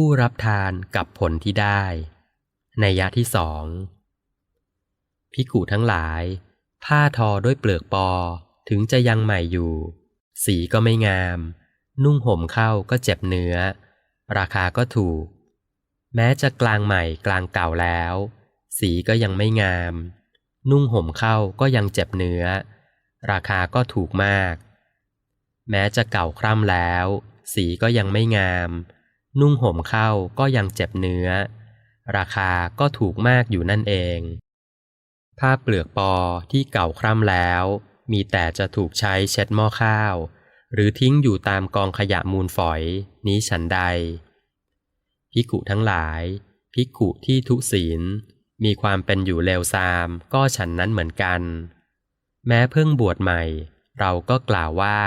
ผู้รับทานกับผลที่ได้ในยะที่สองพิกุทั้งหลาย ผ้าทอด้วยเปลือกปอถึงจะยังใหม่อยู่ สีก็ไม่งาม นุ่งห่มเข้าก็เจ็บเนื้อ ราคาก็ถูก แม้จะกลางใหม่กลางเก่าแล้ว สีก็ยังไม่งาม นุ่งห่มเข้าก็ยังเจ็บเนื้อ ราคาก็ถูกมาก แม้จะเก่าคร่ำแล้ว สีก็ยังไม่งาม นุ่งห่มเข้าก็ยังเจ็บเนื้อ ราคาก็ถูกมากอยู่นั่นเอง ผ้าเปลือกปอที่เก่าคร่ำแล้ว มีแต่จะถูกใช้เช็ดหม้อข้าว หรือทิ้งอยู่ตามกองขยะมูลฝอยนี้ฉันใด พิกุทั้งหลาย พิกุที่ทุศีล มีความเป็นอยู่เลวทรามก็ฉันนั้นเหมือนกัน แม้เพิ่งบวชใหม่ เราก็กล่าวว่า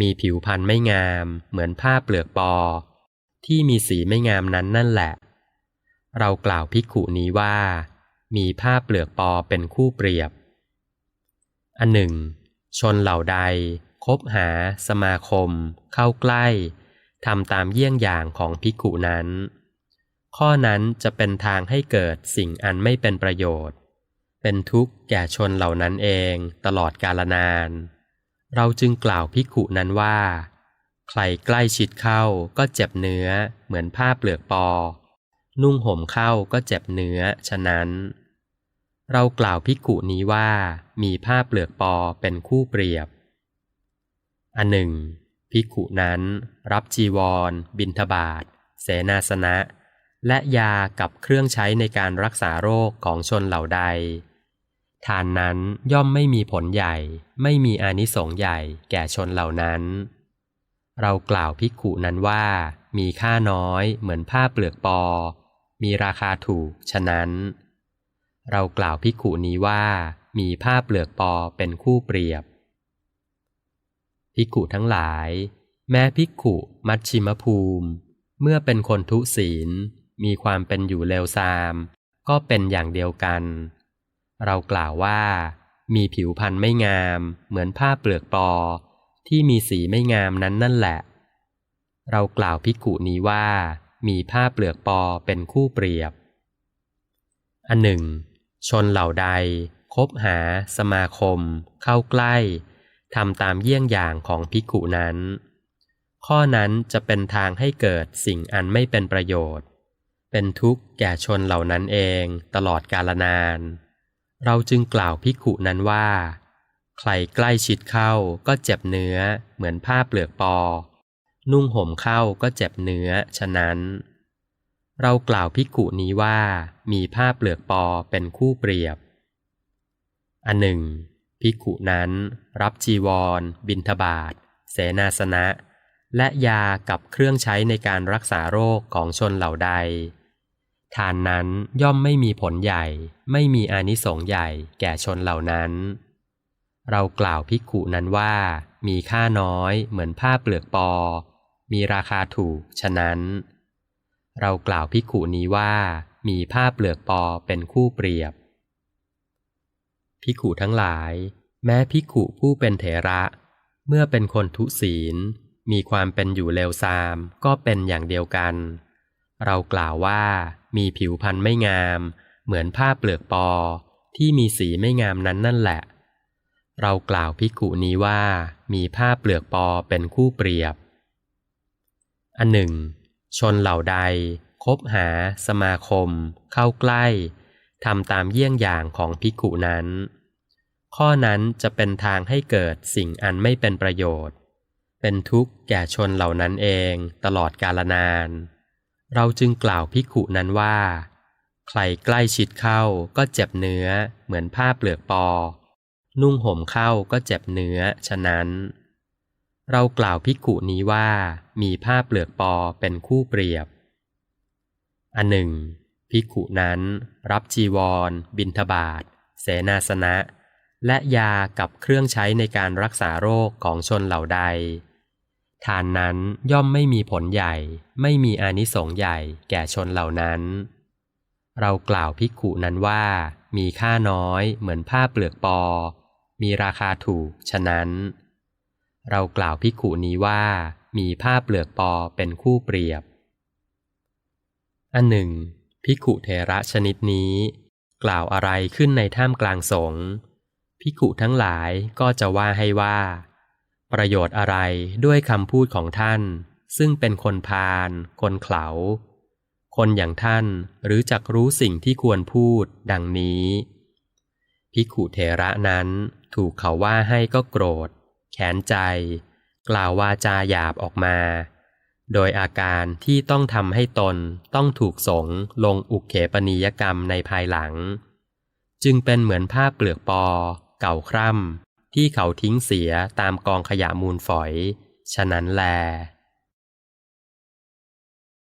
มีผิวพรรณไม่งามเหมือนผ้าเปลือกปอ ที่มีสีไม่งามนั้นนั่นแหละ เรากล่าวพิกุนี้ว่า มีผ้าเปลือกปอเป็นคู่เปรียบ อันหนึ่ง ชนเหล่าใด คบหา สมาคม เข้าใกล้ทำตามเยี่ยงอย่างของพิกุนั้น ข้อนั้นจะเป็นทางให้เกิดสิ่งอันไม่เป็นประโยชน์ เป็นทุกข์แก่ชนเหล่านั้นเองตลอดกาลนาน เราจึงกล่าวพิกุนั้นว่า ใครใกล้ชิดเข้าก็เจ็บเนื้อ เหมือนผ้าเปลือกปอ นุ่งห่มเข้าก็เจ็บเนื้อ ฉะนั้น เรากล่าวพิกุนี้ว่ามีผ้าเปลือกปอเป็นคู่เปรียบ อันหนึ่ง พิกุนั้นรับจีวร บิณฑบาตเสนาสนะ และยากับเครื่องใช้ในการรักษาโรคของชนเหล่าใด ทานนั้นย่อมไม่มีผลใหญ่ ไม่มีอานิสงส์ใหญ่แก่ชนเหล่านั้น เรากล่าวพิกุนั้นว่า มีค่าน้อยเหมือนผ้าเปลือกปอ มีราคาถูกฉะนั้น เรากล่าวพิกุนี้ว่า มีผ้าเปลือกปอเป็นคู่เปรียบพิกุทั้งหลาย แม้พิกุมัชชิมภูมิ เมื่อเป็นคนทุศีล มีความเป็นอยู่เลวทราม ก็เป็นอย่างเดียวกัน เรากล่าวว่า มีผิวพรรณไม่งาม เหมือนผ้าเปลือกปอ ที่มีสีไม่งามนั้นนั่นแหละ เรากล่าวพิกุนี้ว่า มีผ้าเปลือกปอเป็นคู่เปรียบ อันหนึ่ง ชนเหล่าใด คบหา สมาคม เข้าใกล้ทำตามเยี่ยงอย่างของพิกุนั้น ข้อนั้นจะเป็นทางให้เกิดสิ่งอันไม่เป็นประโยชน์ เป็นทุกข์แก่ชนเหล่านั้นเองตลอดกาลนาน เราจึงกล่าวพิกุนั้นว่า ใครใกล้ชิดเข้าก็เจ็บเนื้อ เหมือนผ้าเปลือกปอ นุ่งห่มเข้าก็เจ็บเนื้อ ฉะนั้น เรากล่าวพิกุนี้ว่ามีผ้าเปลือกปอเป็นคู่เปรียบ อันหนึ่ง พิกุนั้นรับจีวร บิณฑบาตเสนาสนะ และยากับเครื่องใช้ในการรักษาโรคของชนเหล่าใด ทานนั้นย่อมไม่มีผลใหญ่ ไม่มีอานิสงส์ใหญ่แก่ชนเหล่านั้น เรากล่าวพิกุนั้นว่า มีค่าน้อยเหมือนผ้าเปลือกปอ มีราคาถูกฉะนั้น เรากล่าวพิกุนี้ว่า มีผ้าเปลือกปอเป็นคู่เปรียบ พิกุทั้งหลาย แม้พิกุผู้เป็นเถระ เมื่อเป็นคนทุศีล มีความเป็นอยู่เลวทรามก็เป็นอย่างเดียวกัน เรากล่าวว่า มีผิวพรรณไม่งาม เหมือนผ้าเปลือกปอที่มีสีไม่งามนั้นนั่นแหละ เรากล่าวพิกุนี้ว่ามีผ้าเปลือกปอเป็นคู่เปรียบ อันหนึ่ง ชนเหล่าใด คบหา สมาคม เข้าใกล้ทำตามเยี่ยงอย่างของพิกุนั้น ข้อนั้นจะเป็นทางให้เกิดสิ่งอันไม่เป็นประโยชน์ เป็นทุกข์แก่ชนเหล่านั้นเองตลอดกาลนาน เราจึงกล่าวพิกุนั้นว่า ใครใกล้ชิดเข้าก็เจ็บเนื้อเหมือนผ้าเปลือกปอ นุ่งห่มเข้าก็เจ็บเนื้อ ฉะนั้น เรากล่าวพิกุนี้ว่ามีผ้าเปลือกปอเป็นคู่เปรียบ อันหนึ่ง พิกุนั้นรับจีวร บิณฑบาตเสนาสนะ และยากับเครื่องใช้ในการรักษาโรคของชนเหล่าใด ทานนั้นย่อมไม่มีผลใหญ่ ไม่มีอานิสงส์ใหญ่แก่ชนเหล่านั้น เรากล่าวพิกุนั้นว่ามีค่าน้อยเหมือนผ้าเปลือกปอ มีราคาถูก ฉะนั้น เรากล่าวพิกุนี้ว่า มีผ้าเปลือกปอเป็นคู่เปรียบ อันหนึ่งภิกุเทระชนิดนี้ กล่าวอะไรขึ้นในท่ามกลางสงฆ์ภิกุทั้งหลายก็จะว่าให้ว่า ประโยชน์อะไรด้วยคำพูดของท่าน ซึ่งเป็นคนพาลคนเขลาคนอย่างท่านหรือจักรู้สิ่งที่ควรพูดดังนี้ภิกุเทระนั้น ถูกเขาว่าให้ก็โกรธ แขนใจ กล่าววาจาหยาบออกมา โดยอาการที่ต้องทำให้ตนต้องถูกสงลงอุกเขปนิยกรรมในภายหลัง จึงเป็นเหมือนผ้าเปลือกปอ เก่าคร่ำที่เขาทิ้งเสียตามกองขยะมูลฝอย ฉะนั้นแล